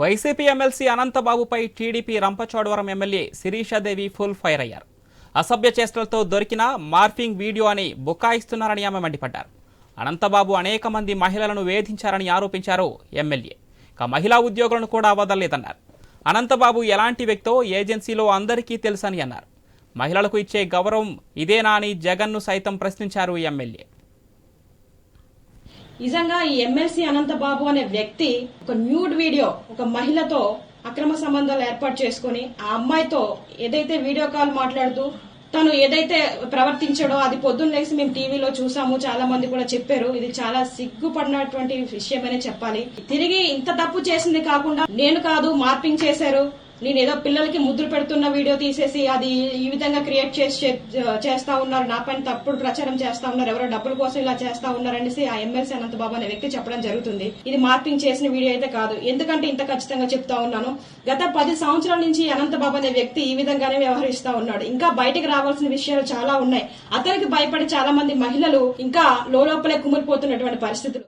YCP MLC అనంతబాబుపై TDP Rampachodavaram MLA Sirisha Devi full fire అయ్యారు. అసభ్య చేష్టలతో దొరికిన మార్ఫింగ్ వీడియో అని బుకాయిస్తున్నారని ఆమె మండిపడ్డారు. అనంతబాబు అనేక మంది మహిళలను వేధించారని ఆరోపించారు ఎమ్మెల్యే. ఇక మహిళా ఉద్యోగులను కూడా వదలలేదన్నారు. అనంతబాబు ఎలాంటి వ్యక్తో ఏజెన్సీలో అందరికీ తెలుసని అన్నారు. మహిళలకు ఇచ్చే గౌరవం ఇదేనా అని జగన్ను సైతం ప్రశ్నించారు ఎమ్మెల్యే. నిజంగా ఈ ఎమ్మెల్సీ అనంతబాబు అనే వ్యక్తి ఒక న్యూడ్ వీడియో ఒక మహిళతో అక్రమ సంబంధాలు ఏర్పాటు చేసుకుని ఆ అమ్మాయితో ఏదైతే వీడియో కాల్ మాట్లాడుతూ తను ఏదైతే ప్రవర్తించాడో అది పొద్దున్న లేసి మేము టీవీలో చూసాము చాలా మంది కూడా చెప్పారు. ఇది చాలా సిగ్గుపడినటువంటి విషయమనే చెప్పాలి. తిరిగి ఇంత తప్పు చేసింది కాకుండా నేను కాదు మార్పింగ్ చేశారు. నేను ఏదో పిల్లలకి ముద్దులు పెడుతున్న వీడియో తీసేసి అది ఈ విధంగా క్రియేట్ చేసి చేస్తా ఉన్నారు. నా పైన తప్పుడు ప్రచారం చేస్తా ఉన్నారు. ఎవరో డబ్బుల కోసం ఇలా చేస్తా ఉన్నారనేసి ఆ ఎమ్మెల్సీ అనంతబాబు అనే వ్యక్తి చెప్పడం జరుగుతుంది. ఇది మార్పింగ్ చేసిన వీడియో అయితే కాదు. ఎందుకంటే ఇంత ఖచ్చితంగా చెప్తా ఉన్నాను. గత పది సంవత్సరాల నుంచి ఈ అనంతబాబు అనే వ్యక్తి ఈ విధంగానే వ్యవహరిస్తా ఉన్నాడు. ఇంకా బయటకు రావాల్సిన విషయాలు చాలా ఉన్నాయి. అతనికి భయపడి చాలా మంది మహిళలు ఇంకా లోపలే కుమిలిపోతున్నటువంటి పరిస్థితులు.